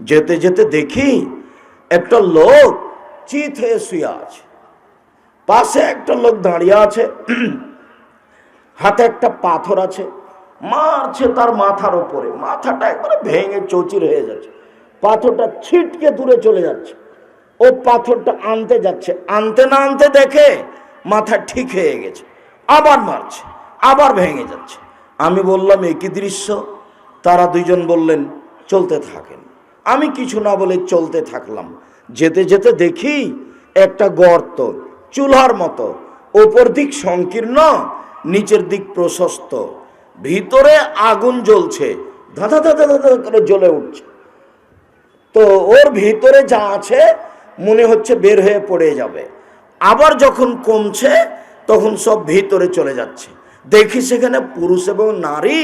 যেতে যেতে দেখি একটা লোক চিত হয়ে শুয়ে আছে। পাশে একটা লোক দাঁড়িয়ে আছে। হাতে একটা পাথর আছে। মারছে তার মাথার ওপরে মাথাটা একবারে ভেঙে চৌচির হয়ে যাচ্ছে। পাথরটা ছিটকে দূরে চলে যাচ্ছে। ও পাথরটা আনতে যাচ্ছে। আনতে না আনতে দেখে মাথা ঠিক হয়ে গেছে। আবার মারছে, আবার ভেঙে যাচ্ছে। আমি বললাম, একই দৃশ্য? তারা দুইজন বললেন, চলতে থাকেন। আমি কিছু না বলে চলতে থাকলাম। যেতে যেতে দেখি একটা গর্ত, চুলার মতো, ওপর দিক সংকীর্ণ, নিচের দিক প্রশস্ত। ভিতরে আগুন জ্বলছে ধাঁধা ধাঁধা ধাঁধা করে জ্বলে উঠছে। তো ওর ভিতরে যা আছে, মনে হচ্ছে বের হয়ে পড়ে যাবে। আবার যখন কমছে, তখন সব ভিতরে চলে যাচ্ছে। দেখি সেখানে পুরুষ এবং নারী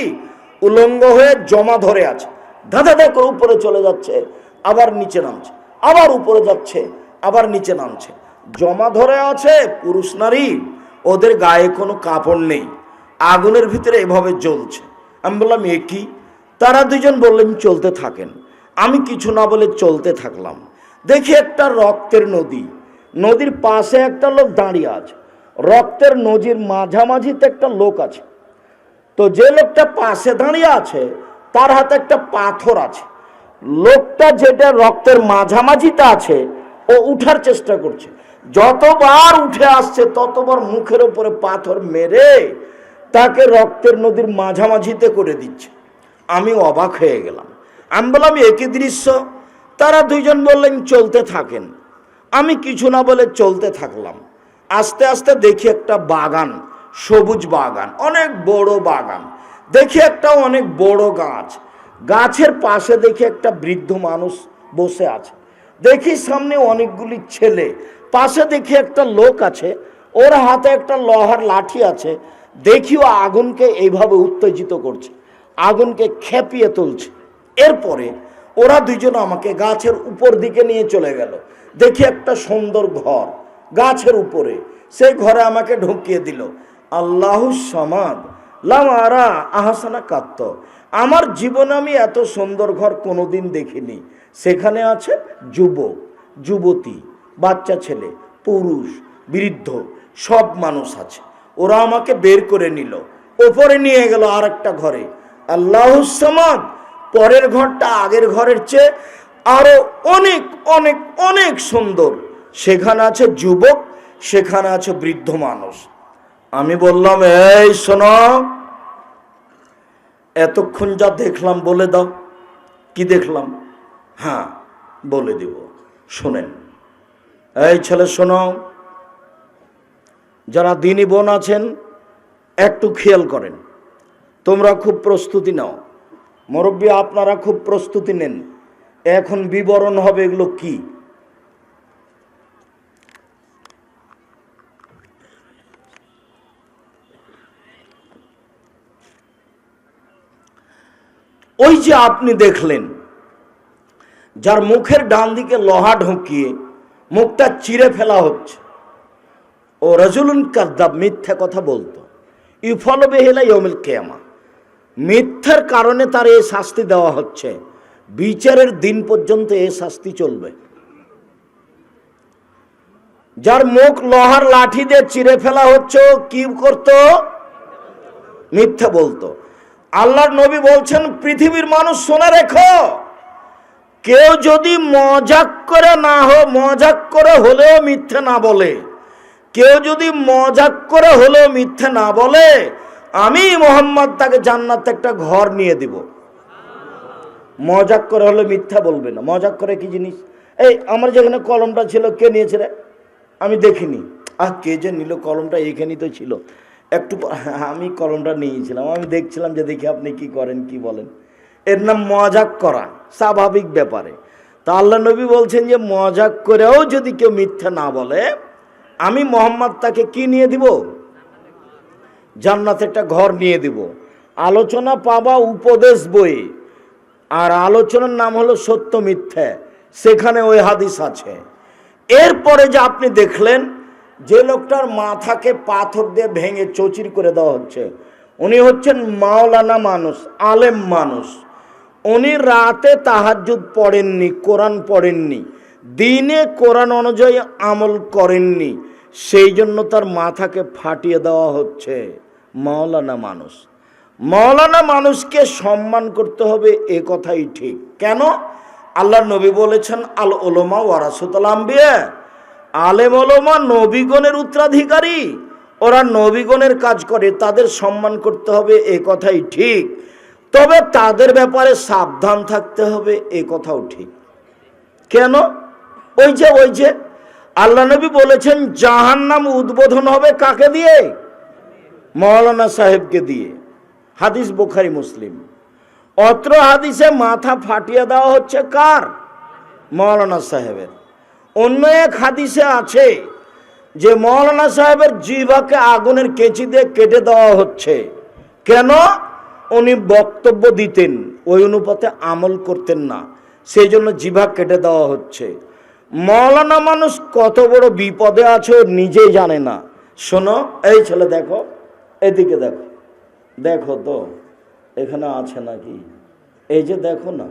উলঙ্গ হয়ে জমা ধরে আছে। ধাঁধা করে উপরে চলে যাচ্ছে, আবার নিচে নামছে, আবার উপরে যাচ্ছে, আবার নিচে নামছে। জমা ধরে আছে পুরুষ নারী, ওদের গায়ে কোনো কাপড় নেই, আগুনের ভিতরে এভাবে জ্বলছে। আমি বললাম, এ কি? তারা দুজন বললেন, চলতে থাকেন। আমি কিছু না বলে চলতে থাকলাম। দেখি একটা রক্তের নদী, নদীর পাশে একটা লোক দাঁড়িয়ে আছে। রক্তের নদীর মাঝামাঝিতে একটা লোক আছে। তো যে লোকটা পাশে দাঁড়িয়ে আছে তার হাতে একটা পাথর আছে। লোকটা যেটা রক্তের মাঝামাঝিতে আছে, ও উঠার চেষ্টা করছে। যতবার উঠে আসছে, ততবার মুখের উপরে পাথর মেরে তাকে রক্তের নদীর মাঝামাঝিতে করে দিচ্ছে। আমি অবাক হয়ে গেলাম। আমি বললাম, একই দৃশ্য। তারা দুইজন বললেন, চলতে থাকেন। আমি কিছু না বলে চলতে থাকলাম। আস্তে আস্তে দেখি একটা বাগান, সবুজ বাগান, অনেক বড় বাগান। দেখি একটা অনেক বড় গাছ। গাছের পাশে দেখি একটা বৃদ্ধ মানুষ বসে আছে। দেখি সামনে অনেকগুলি ছেলে। পাশে দেখি একটা লোক আছে। ওর হাতে একটা লোহার লাঠি আছে। দেখিও আগুনকে এইভাবে উত্তেজিত করছে। আগুনকে খেপিয়ে তুলছে। এরপরে ওরা দুজন আমাকে গাছের উপর দিকে নিয়ে চলে গেল। দেখি একটা সুন্দর ঘর। গাছের উপরে। সেই ঘরে আমাকে ঢুকিয়ে দিল। আল্লাহ সমাদ। লামারা আহাসানা কাত্ত। আমার জীবনে আমি এত সুন্দর ঘর কোনোদিন দেখিনি। সেখানে আছে যুবক, যুবতী, বাচ্চা ছেলে, পুরুষ, বৃদ্ধ, সব মানুষ আছে। ওরা আমাকে বের করে নিল। ওপরে নিয়ে গেল আর একটা ঘরে আল্লাহসামাদ পরের ঘরটা আগের ঘরের চেয়ে আরও অনেক অনেক অনেক সুন্দর। সেখানে আছে যুবক, সেখানে আছে বৃদ্ধ মানুষ। আমি বললাম, এই শোনো এতক্ষণ যা দেখলাম বলে দাও। কি দেখলাম? হ্যাঁ বলে দিব। শোনেন। এই ছেলে, শোনো। যারা দিনী বোন আছেন, একটু খেয়াল করেন। তোমরা খুব প্রস্তুতি নাও। মুরব্বী, আপনারা খুব প্রস্তুতি নেন। এখন বিবরণ হবে এগুলো কি? ওই যে আপনি দেখলেন, যার মুখের ডান দিকে লোহা ঢুকিয়ে মুখটা চিরে ফেলা হচ্ছে। ও রজুলুন কাদ্দাব মিথ্যা কথা বলতো। ইফল বেহেলা ইয়মিল কেয়ামা। মিথ্যার কারণে তার এই শাস্তি দেওয়া হচ্ছে। বিচারের দিন পর্যন্ত এই শাস্তি চলবে। যার মুখ লোহার লাঠি দিয়ে চিরে ফেলা হচ্ছে কি করত? মিথ্যা বলতো। আল্লাহর নবী বলছেন, পৃথিবীর মানুষ শোনা রেখো। কেউ যদি মজাক করে না হো, মজাক করে হলেও মিথ্যে না বলে। কেউ যদি মজাক করে হলেও মিথ্যে না বলে, আমি মোহাম্মদ তাকে জান্নাতে একটা ঘর নিয়ে দিব। মজাক করে হলে মিথ্যা বলবে না। মজাক করে কি জিনিস? এই, আমার যেখানে কলমটা ছিল, কে নিয়েছে রে? আমি দেখিনি। আহ, কে যে নিল কলমটা? এখানেই তো ছিল। একটু আমি কলমটা নিয়েছিলাম, আমি দেখছিলাম যে দেখি আপনি কি করেন, কি বলেন। এর নাম মজাক করা, স্বাভাবিক ব্যাপারে। তা আল্লাহ নবী বলছেন যে, মজাক করেও যদি কেউ মিথ্যা না বলে, আমি মোহাম্মদ তাকে কি নিয়ে দিব? জান্নাতে একটা ঘর নিয়ে দিব। আলোচনা পাবা উপদেশ বই। আর আলোচনার নাম হলো সত্য মিথ্যা, সেখানে ওই হাদিস আছে। এরপরে যে আপনি দেখলেন যে লোকটার মাথাকে পাথর দিয়ে ভেঙে চচির করে দেওয়া হচ্ছে, উনি হচ্ছেন মাওলানা মানুষ, আলেম মানুষ। উনি রাতে তাহাজ্জুদ পড়েননি, কোরআন পড়েননি, দিনে কোরআন অনুযায়ী আমল করেননি, সেই জন্য তার মাথাকে ফাটিয়ে দেওয়া হচ্ছে মাওলানা মানুষ। মাওলানা মানুষকে সম্মান করতে হবে, এ কথাই ঠিক। কেন? আল্লাহ নবী বলেছেন আল ওলমা ওয়ারাসুতাল আম্বিয়া। আলেম ওলমা নবীগণের উত্তরাধিকারী। ওরা নবীগণের কাজ করে, তাদের সম্মান করতে হবে, এ কথাই ঠিক। তবে তাদের ব্যাপারে সাবধান থাকতে হবে, এ কথাও ঠিক। কেন? ওই যে ওই যে, আল্লাহ নবী বলেছেন, জাহান্নাম উদ্বোধন হবে কাকে দিয়ে? মৌলানা সাহেবকে দিয়ে। হাদিস বোখারি, মুসলিম। অত্র হাদিসে মাথা ফাটিয়ে দেওয়া হচ্ছে কার? মৌলানা সাহেবের। অন্য এক হাদিসে আছে যে মৌলানা সাহেবের জিভাকে আগুনের কেচি দিয়ে কেটে দেওয়া হচ্ছে। কেন? উনি বক্তব্য দিতেন, ওই অনুপাতে আমল করতেন না। সেই জন্য জিভা কেটে দেওয়া হচ্ছে। মৌলানা মানুষ কত বড় বিপদে আছে নিজেই জানে না। শোনো, এই ছেলে দেখো, এদিকে দেখো। দেখো তো, এখানে আছে নাকি? এই যে দেখো না,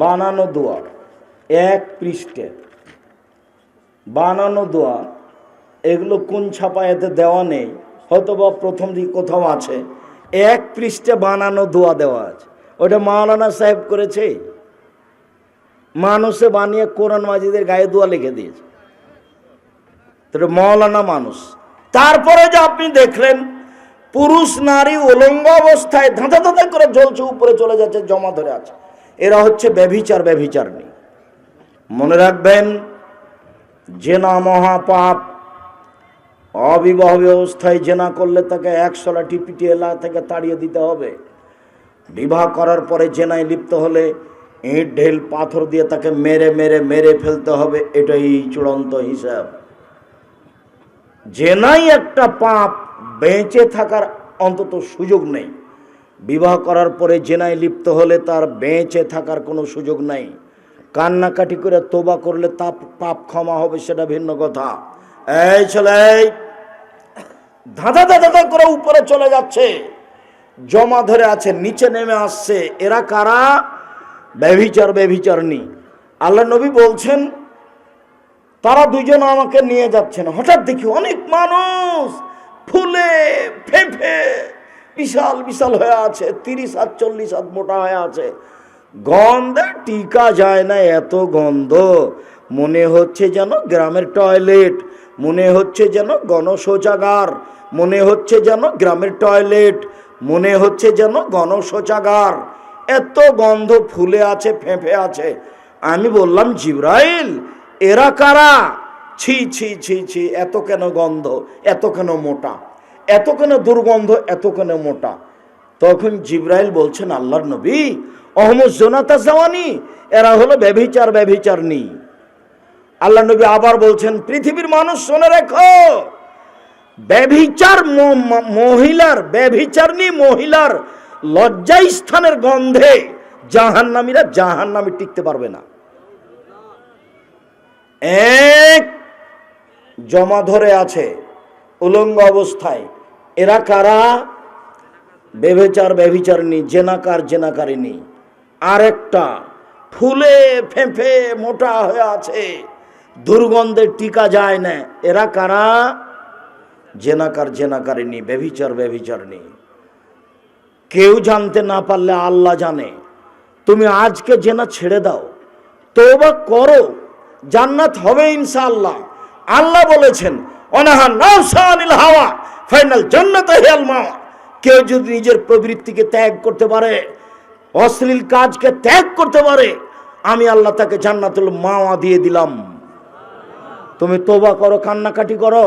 বানানো দোয়া। এক পৃষ্ঠে। বানানো দোয়া, এগুলো কোন ছাপায়াতে দেওয়া নেই হয়তো বা প্রথম দিক কোথাও আছে। এক পৃষ্ঠে বানানো দোয়া দেওয়া আছে। ওটা মাওলানা সাহেব করেছে? মানুষে বানিয়ে কোরআন মাজিদের গায়ে দোয়া লিখে দিয়েছে। মৌলানা মানুষ। তারপরে যে আপনি দেখলেন, পুরুষ, নারী উলঙ্গ অবস্থায় ধাঁধা ধাঁধা করে জ্বলছে, উপরে চলে যাচ্ছে, জমা ধরে আছে। এরা হচ্ছে ব্যভিচার ব্যভিচার নেই মনে রাখবেন জেনা মহাপাপ, অবিবাহ ব্যবস্থায় জেনা করলে তাকে একশো লাঠি পিটিয়ে এলা থেকে তাড়িয়ে দিতে হবে। বিবাহ করার পরে জেনায় লিপ্ত হলে ইট, ঢেল, পাথর দিয়ে তাকে মেরে মেরে মেরে ফেলতে হবে, এটাই চূড়ান্ত হিসাব। জেনাই একটা পাপ, বেঁচে থাকার অন্তত সুযোগ নেই। বিবাহ করার পরে জেনায় লিপ্ত হলে তার বেঁচে থাকার কোনো সুযোগ নাই। কান্নাকাটি করে তোবা করলে তা পাপ ক্ষমা হবে, সেটা ভিন্ন কথা। এই ছেলে ধাঁধা ধাঁধা ধাঁধা করে উপরে চলে যাচ্ছে। জমা ধরে আছে, নিচে নেমে আসছে। এরা কারা? ব্যভিচার ব্যভিচারনি আল্লাহ নবী বলছেন, তারা দুজন আমাকে নিয়ে যাচ্ছেন। হঠাৎ দেখি অনেক মানুষ ফুলে ফেফে বিশাল বিশাল হয়ে আছে, তিরিশ হাত, চল্লিশ হাত মোটা হয়ে আছে। গন্ধে টিকা যায় না এত গন্ধ। মনে হচ্ছে যেন গ্রামের টয়লেট, মনে হচ্ছে যেন গণশৌচাগার, মনে হচ্ছে যেন গ্রামের টয়লেট, মনে হচ্ছে যেন গণশৌচাগার। এত গন্ধ ফুলে আছে, ফেঁপে আছে। আমি বললাম, জিব্রাইল, এরা কারা? ছি ছি ছি ছি, এত কেন গন্ধ, এত কেন মোটা, এত কেন দুর্গন্ধ, এত কেন মোটা। তখন জিব্রাইল বলছেন, আল্লাহর নবী অহমদ জোনাতা জাওয়ানি, এরা হলো ব্যভিচার ব্যভিচারনি আল্লাহ নবী আবার বলছেন, পৃথিবীর মানুষ শুনে রেখো, ব্যভিচার মহিলার ব্যভিচারনি মহিলার লজ্জাই স্থানের গন্ধে জাহান্নামীরা জাহান্নামী টিকতে পারবে না। এক জমা ধরে আছে উলঙ্গ অবস্থায়, এরা কারা? বেবেচার ব্যভিচারিণী, জেনাকার জেনাকারিনী আরেকটা ফুলে ফেঁফে মোটা হয়ে আছে। দুর্গন্ধে টিকা যায় না। এরা কারা? জেনাকার জেনাকারিনী ব্যভিচার ব্যভিচারিণী। কেউ জানতে না পারলে আল্লাহ জানে। তুমি আজকে জেনা ছেড়ে দাও। তোবা করো। জান্নাত হবে ইনশাআল্লাহ। আল্লাহ বলেছেন, অনাহা হাওয়া ফাইনাল কেউ যদি নিজের প্রবৃত্তিকে ত্যাগ করতে পারে অশ্লীল কাজকে ত্যাগ করতে পারে, আমি আল্লাহ তাকে জান্নাতুল মাওয়া দিয়ে দিলাম। তুমি তোবা করো, কান্নাকাটি করো।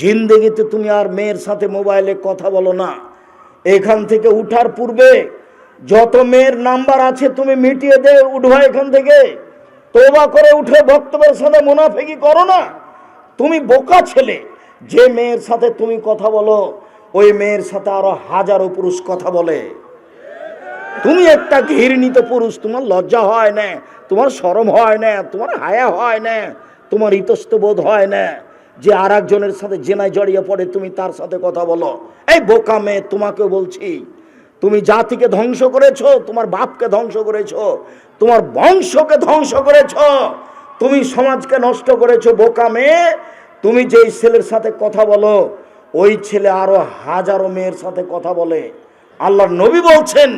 জিন্দেগিতে তুমি আর মেয়ের সাথে মোবাইলে কথা বলো না। এখান থেকে উঠার পূর্বে যত মেয়ের নাম্বার আছে তুমি মিটিয়ে দে উঠবা এখান থেকে। তোবা করে উঠে বক্তব্যের সাথে মুনাফেকি করো না। তুমি বোকা ছেলে, যে মেয়ের সাথে তুমি কথা বলো, ওই মেয়ের সাথে আরও হাজারো পুরুষ কথা বলে। তুমি একটা ঘৃণিত পুরুষ, তোমার লজ্জা হয় না, তোমার শরম হয় না, তোমার হায়া হয় না, তোমার ইতস্ত বোধ হয় না। যে আর একজনের সাথে জেনায় জড়িয়ে পড়ে, তুমি তার সাথে কথা বলো। এই বোকা মেয়ে তোমাকে বলছি, তুমি জাতিকে ধ্বংস করেছ, তোমার বাপকে ধ্বংস করেছ, তোমার বংশকে ধ্বংস করেছ, তুমি সমাজকে নষ্ট করেছ, বোকা মেয়ে। তুমি যেই ছেলের সাথে কথা বলো, ওই ছেলে আরও হাজারো মেয়ের সাথে কথা বলে। আল্লাহর নবী বলছেন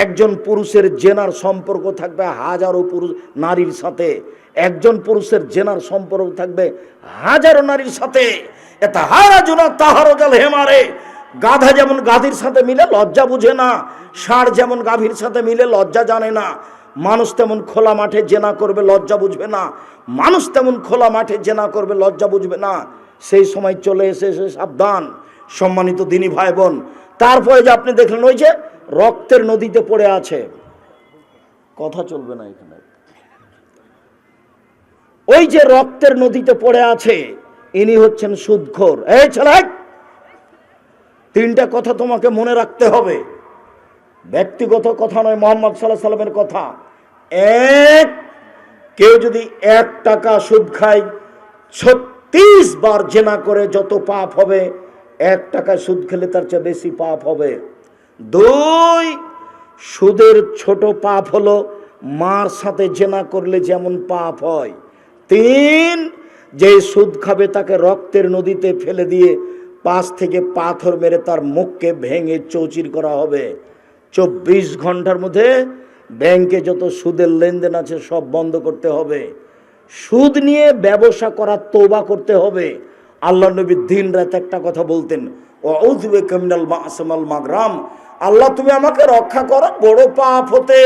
একজন পুরুষের জেনার সম্পর্ক থাকবে হাজারো পুরুষ নারীর সাথে। একজন পুরুষের জেনার সম্পর্ক থাকবে হাজারো নারীর সাথে। এটা হারা জোনা তাহারো জাল হেমারে। গাধা যেমন গাধির সাথে মিলে লজ্জা বুঝে না, ষাঁড় যেমন গাভীর সাথে মিলে লজ্জা জানে না। মানুষ তেমন খোলা মাঠে জেনা করবে লজ্জা বুঝবে না। মানুষ তেমন খোলা মাঠে জেনা করবে লজ্জা বুঝবে না। সেই সময় চলে এসে সাবধান। সম্মানিত দিনী ভাই বোন, তারপরে যে আপনি দেখলেন ওই যে রক্তের নদীতে পড়ে আছে। কথা চলবে না এখানে। ওই যে রক্তের নদীতে পড়ে আছে, ইনি হচ্ছেন সুদখোর। এই ছেলে, তিনটা কথা তোমাকে মনে রাখতে হবে। ব্যক্তিগত কথা নয়, মোহাম্মদ সাল্লাহ সাল্লামের কথা। এক, কেউ যদি এক টাকা সুদ খায়, ছত্রিশ বার জেনা করে যত পাপ হবে, এক টাকা সুদ খেলে তার চেয়ে বেশি পাপ হবে। দুই, সুদের ছোট পাপ হলো মার সাথে জেনা করলে যেমন পাপ হয়। তিন, যে সুদ খাবে তাকে রক্তের নদীতে ফেলে দিয়ে পাশ থেকে পাথর মেরে তার মুখকে ভেঙে চৌচির করা হবে। চব্বিশ ঘণ্টার মধ্যে ব্যাংকে যত সুদের লেনদেন আছে সব বন্ধ করতে হবে। সুদ নিয়ে ব্যবসা করা তোবা করতে হবে। আল্লাহ নবী দিন রাত একটা কথা বলতেন ও কমিনাল মাসমাল মাগরাম। আল্লাহ, তুমি আমাকে রক্ষা করো, বড় পাপ হতে।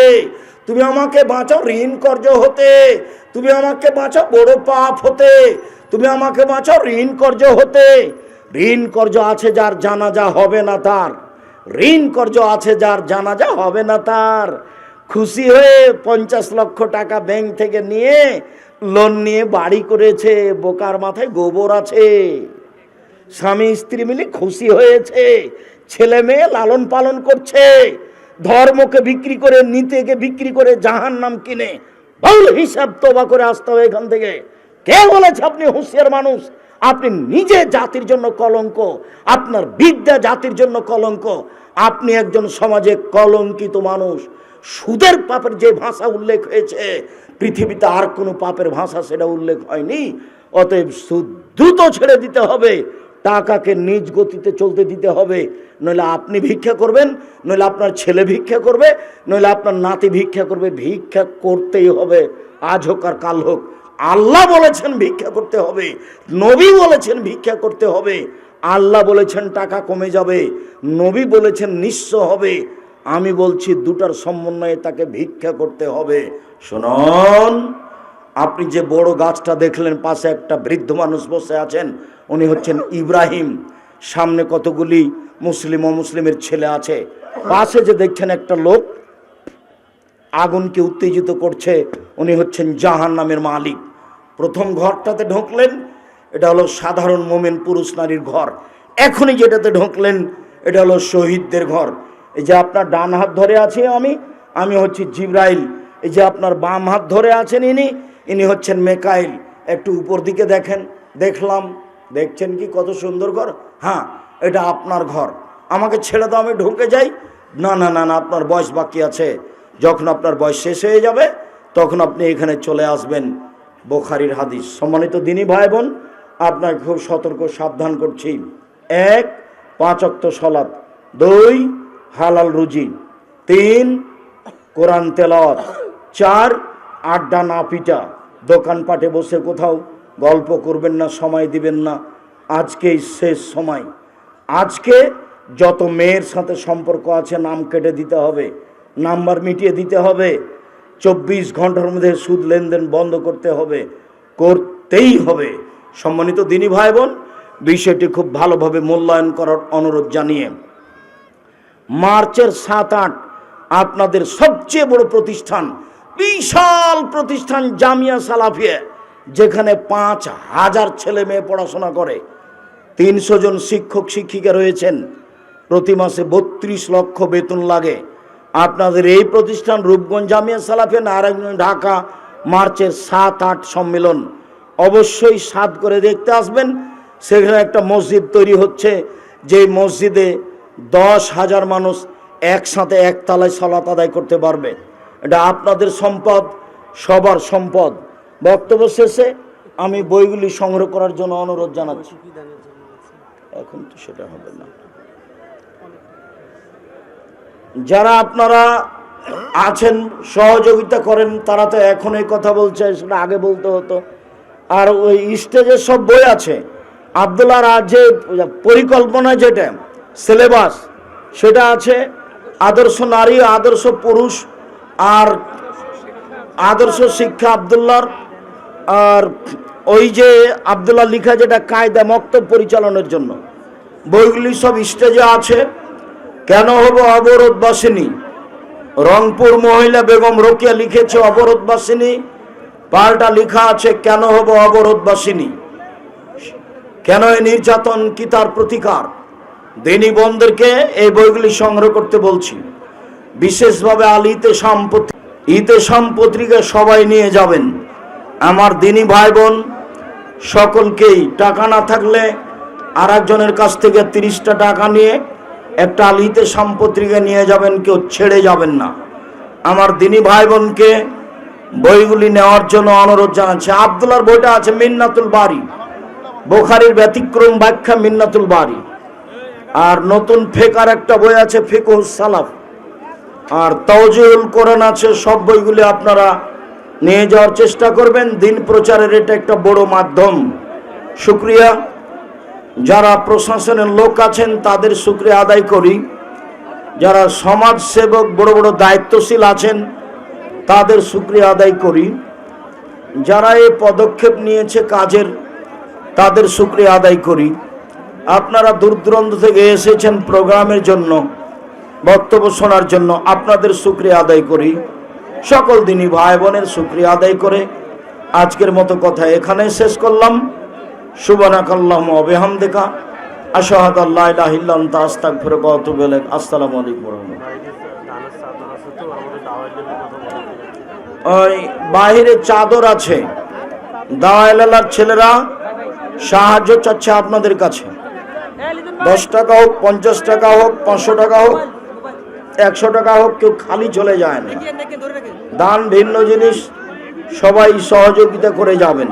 তুমি আমাকে বাঁচাও, ঋণ কর্য হতে। তুমি আমাকে বাঁচাও, বড় পাপ হতে। তুমি আমাকে বাঁচাও, ঋণ কর্য হতে। ঋণ কর্য আছে যার জানাজা হবে না তার। ঋণ কর্য আছে যার জানাজা হবে না তার। খুশি হয়ে পঞ্চাশ লক্ষ টাকা ব্যাংক থেকে নিয়ে লোন নিয়ে বাড়ি করেছে, বোকার মাথায় গোবর আছে। স্বামী স্ত্রী মিলে খুশি হয়েছে। ছেলে মেয়ে লালন পালন করছে। ধর্মকে বিক্রি করে, নীতিকে বিক্রি করে জাহান নাম কিনে। ভুল হিসাব তোবা করে আসতে হবে এখান থেকে। কে বলেছে আপনি হুঁশিয়ার মানুষ? আপনি নিজে জাতির জন্য কলঙ্ক, আপনার বিদ্যা জাতির জন্য কলঙ্ক। আপনি একজন সমাজে কলঙ্কিত মানুষ। সুদের পাপের যে ভাষা উল্লেখ হয়েছে, পৃথিবীতে আর কোনো পাপের ভাষা সেটা উল্লেখ হয়নি। অতএব সুদ দ্রুত ছেড়ে দিতে হবে। টাকাকে নিজ গতিতে চলতে দিতে হবে। নইলে আপনি ভিক্ষা করবেন, নইলে আপনার ছেলে ভিক্ষা করবে, নইলে আপনার নাতি ভিক্ষা করবে। ভিক্ষা করতেই হবে। আজ হোক আর কাল হোক। আল্লাহ বলেছেন ভিক্ষা করতে হবে। নবী বলেছেন ভিক্ষা করতে হবে। আল্লাহ বলেছেন টাকা কমে যাবে। নবী বলেছেন নিঃস্ব হবে। আমি বলছি দুটার সমন্বয়ে তাকে ভিক্ষা করতে হবে। শুনুন। আপনি যে বড় গাছটা দেখলেন, পাশে একটা বৃদ্ধ মানুষ বসে আছেন, উনি হচ্ছেন ইব্রাহিম। সামনে কতগুলি মুসলিম ও মুসলিমের ছেলে আছে। পাশে যে দেখছেন একটা লোক, আগুনকে উত্তেজিত করছে, উনি হচ্ছেন জাহান নামের মালিক। প্রথম ঘরটাতে ঢুকলেন, এটা হলো সাধারণ মোমেন পুরুষ নারীর ঘর। এখনই যেটাতে ঢুকলেন, এটা হলো শহীদদের ঘর। এই যে আপনার ডান হাত ধরে আছে আমি আমি হচ্ছি জিব্রাইল। এই যে আপনার বাম হাত ধরে আছেন ইনি ইনি হচ্ছেন মেকাইল। একটু উপর দিকে দেখেন। দেখলাম, দেখছেন কি কত সুন্দর ঘর? হ্যাঁ এটা আপনার ঘর। আমাকে ছেড়ে দাও, আমি ঢুকে যাই। না না না না, আপনার বয়স বাকি আছে। যখন আপনার বয়স শেষ হয়ে যাবে, তখন আপনি এখানে চলে আসবেন। বোখারির হাদিস। সম্মানিত দিনী ভাই বোন আপনাকে খুব সতর্ক, সাবধান করছি। এক, পাঁচ অক্ত সলাৎ দুই, হালাল রুজি। তিন, কোরআন তেলাওয়াত। চার, আড্ডা না পিটা। দোকানপাটে বসে কোথাও গল্প করবেন না, সময় দিবেন না। আজকেই শেষ সময়। আজকে যত মেয়ের সাথে সম্পর্ক আছে, নাম কেটে দিতে হবে, নাম্বার মিটিয়ে দিতে হবে, চব্বিশ ঘণ্টার মধ্যে সুদ লেনদেন বন্ধ করতে হবে, করতেই হবে। সম্মানিত দিনী ভাই বোন বিষয়টি খুব ভালোভাবে মূল্যায়ন করার অনুরোধ জানিয়ে মার্চের সাত আট আপনাদের সবচেয়ে বড় প্রতিষ্ঠান বিশাল প্রতিষ্ঠান জামিয়া সালাফিয়া, যেখানে পাঁচ হাজার ছেলে মেয়ে পড়াশোনা করে। তিনশো জন শিক্ষক, শিক্ষিকা রয়েছেন। প্রতি মাসে বত্রিশ লক্ষ বেতন লাগে। আপনাদের এই প্রতিষ্ঠান রূপগঞ্জ জামিয়া সালাফিয়া, নারায়ণগঞ্জ ঢাকা, মার্চের সাত আট সম্মেলন। অবশ্যই সাত করে দেখতে আসবেন। সেখানে একটা মসজিদ তৈরি হচ্ছে। যে মসজিদে দশ হাজার মানুষ একসাথে একতলায় সলাত আদায় করতে পারবে। এটা আপনাদের সম্পদ, সবার সম্পদ। বক্তব্য শেষে আমি বইগুলি সংগ্রহ করার জন্য অনুরোধ জানাচ্ছি। এখন তো সেটা হবে না। যারা আপনারা আছেন, সহযোগিতা করেন, তারা তো এখন এই কথা বলছে, সেটা আগে বলতে হতো। আর ওই স্টেজে সব বই আছে। আবদুল্লাহ রাজ যে পরিকল্পনা যেটা, সিলেবাস, সেটা আছে। আদর্শ নারী, আদর্শ পুরুষ আর আদর্শ শিক্ষা আবদুল্লাহর আর ওই যে আবদুল্লাহ লিখা যেটা কায়দা মক্তব পরিচালনের জন্য। বইগুলি সব স্টেজে আছে। কেন হব অবরোধবাসিনী? রংপুর মহিলা বেগম রোকিয়া লিখেছে অবরোধবাসিনী। পাল্টা লেখা আছে, কেন হব অবরোধবাসিনী? কেন এই নির্যাতন কি তার প্রতিকার? দিনী বন্ধুদেরকে এই বইগুলি সংগ্রহ করতে বলছি। বিশেষভাবে আলিতে সম্পত্তি ইতে সম্পত্রিকা সবাই নিয়ে যাবেন। আমার দিনী ভাই বোন সকলকেই টাকা না থাকলে আর একজনের কাছ থেকে তিরিশটা টাকা নিয়ে একটা আলিতে সম্পত্রিকা নিয়ে যাবেন, কেউ ছেড়ে যাবেন না। আমার দিনী ভাই বোনকে বইগুলি নেওয়ার জন্য অনুরোধ জানাচ্ছে। আবদুল্লার বইটা আছে মিন্নাতুল বাড়ি বোখারির ব্যতিক্রম ব্যাখ্যা মিন্নাতুল বাড়ি আর নতুন ফেকার একটা বই আছে ফিকুহ সালাফ। আর তওজিউল কোরআন আছে, সব বইগুলি আপনারা নিয়ে যাওয়ার চেষ্টা করবেন। দিন প্রচারের এটা একটা বড় মাধ্যম। শুক্রিয়া। যারা প্রশাসনের লোক আছেন, তাদের শুক্রিয়া আদায় করি। যারা সমাজ সেবক বড় বড় দায়িত্বশীল আছেন, তাদের শুক্রিয়া আদায় করি। যারা এই পদক্ষেপ নিয়েছে কাজের, তাদের শুক্রিয়া আদায় করি। আপনারা দূর থেকে এসেছেন প্রোগ্রামের জন্য। বক্তব্য শোনার জন্য আপনাদের শুক্রিয়া আদায় করি। সকল দিনই ভাই বোনের শুক্রিয়া আদায় করে। আজকের মতো কথা এখানে শেষ করলাম। সুবানাকাল্লাহ অবেহামদেকা আশাহাদ আল্লাহ ইলাহা ইল্লা আনতা আস্তাগফিরুকা ওয়া আসসালামু আলাইকুম ওই বাহিরে চাদর আছে। দাওয়ালার ছেলেরা, সাহায্য চাচ্ছে আপনাদের কাছে। দশ টাকা হোক, পঞ্চাশ টাকা হোক, পাঁচশো টাকা হোক একশো টাকা হোক কেউ খালি চলে যায় না। দান ভিন্ন জিনিস সবাই সহযোগিতা করে যাবেন।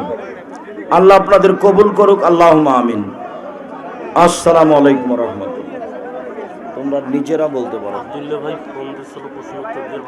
আল্লাহ আপনাদের কবুল করুক আল্লাহ আমিন। আসসালামু আলাইকুম রহমতুল্লাহ। তোমরা নিজেরা বলতে পারো। আব্দুল্লাহ ভাই ফোন দিছিল প্রশ্ন উত্তর দিয়ে